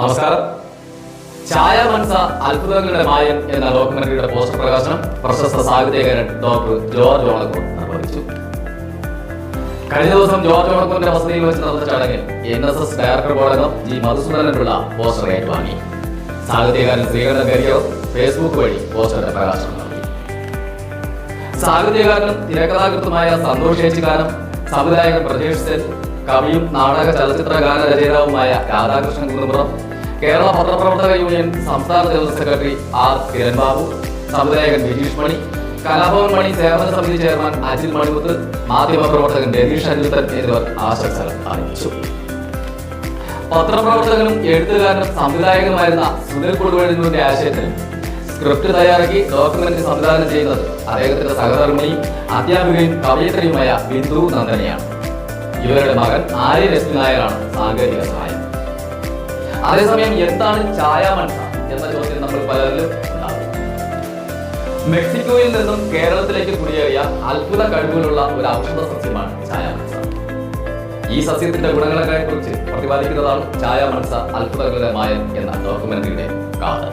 നമസ്കാരം. ഛായ മനസ അത്ഭുതങ്ങളുടെ മായൻ എന്ന ഡോക്യുമെന്ററിയുടെ പോസ്റ്റർ പ്രകാശനം പ്രശസ്ത സാഹിത്യകാരൻ ഡോക്ടർ ജോർജ് ഓണക്കൂർ നിർവഹിച്ചു. കഴിഞ്ഞ ദിവസം ജോർജ് ഓണക്കൂറിന്റെ വസതിയിൽ വെച്ച് നടന്ന ചടങ്ങിൽ എൻ എസ് എസ് ഡയറക്ടർ ബോർഡംഗം ജി മധുസൂദനനുള്ള പോസ്റ്റർ ഏറ്റുവാങ്ങി. സാഹിത്യകാരൻ ശ്രീകണ്ഠൻ കരിയോ ഫേസ്ബുക്ക് വഴി പോസ്റ്ററിന്റെ പ്രകാശനം നടത്തി. സാഹിത്യകാരനും തിരക്കഥാകൃത്തുമായ സന്തോഷ് ഏച്ചിക്കാനം സംവിധായകൻ പ്രജേഷ് സെൻ കവിയും നാടക ചലച്ചിത്ര ഗാന രചയിതാവുമായ രാധാകൃഷ്ണൻ കുന്നുപുറം കേരള പത്രപ്രവർത്തക യൂണിയൻ സംസ്ഥാന general secretary R Kiran Babu സംവിധായകൻ ബിജീഷ് മണി കലാഭവൻ മണി സേവന സമിതി ചെയർമാൻ അജിൽ മണിമുത്ത് മാധ്യമപ്രവർത്തകൻ രതീഷ് അനിരുദ്ധൻ എന്നിവർ ആശംസകൾ അറിയിച്ചു. പത്രപ്രവർത്തകനും എഴുത്തുകാരനും സംവിധായകനുമായിരുന്ന സുനിൽ കൊടുവഴിഞ്ഞൂരിന്റെ ആശയത്തിൽ സ്ക്രിപ്റ്റ് തയ്യാറാക്കി ഡോക്യുമെന്റ് സംവിധാനം ചെയ്യുന്നത് അദ്ദേഹത്തിന്റെ സഹധർമ്മിണിയും അധ്യാപികയും കവയിത്രിയുമായ ബിന്ദു നന്ദനയാണ്. ഇവരുടെ മകൻ ആര്യ രശ്മി നായരാണ് സാങ്കേതിക സഹായം അതേസമയം എന്താണ് മൻസ എന്ന ചോദ്യം നമ്മൾ പലരിലും മെക്സിക്കോയിൽ നിന്നും കേരളത്തിലേക്ക് കുടിയേറിയ അത്ഭുത കഴിവുകളുള്ള ഒരു ഔഷധ സസ്യമാണ് ചായ മൻസ ഈ സസ്യത്തിന്റെ ഗുണങ്ങളെ കുറിച്ച് പ്രതിപാദിക്കുന്നതാണ് ചായ മനസ്സ അത്ഭുതകരമായ എന്ന ഡോക്യുമെന്ററിയുടെ കാതൽ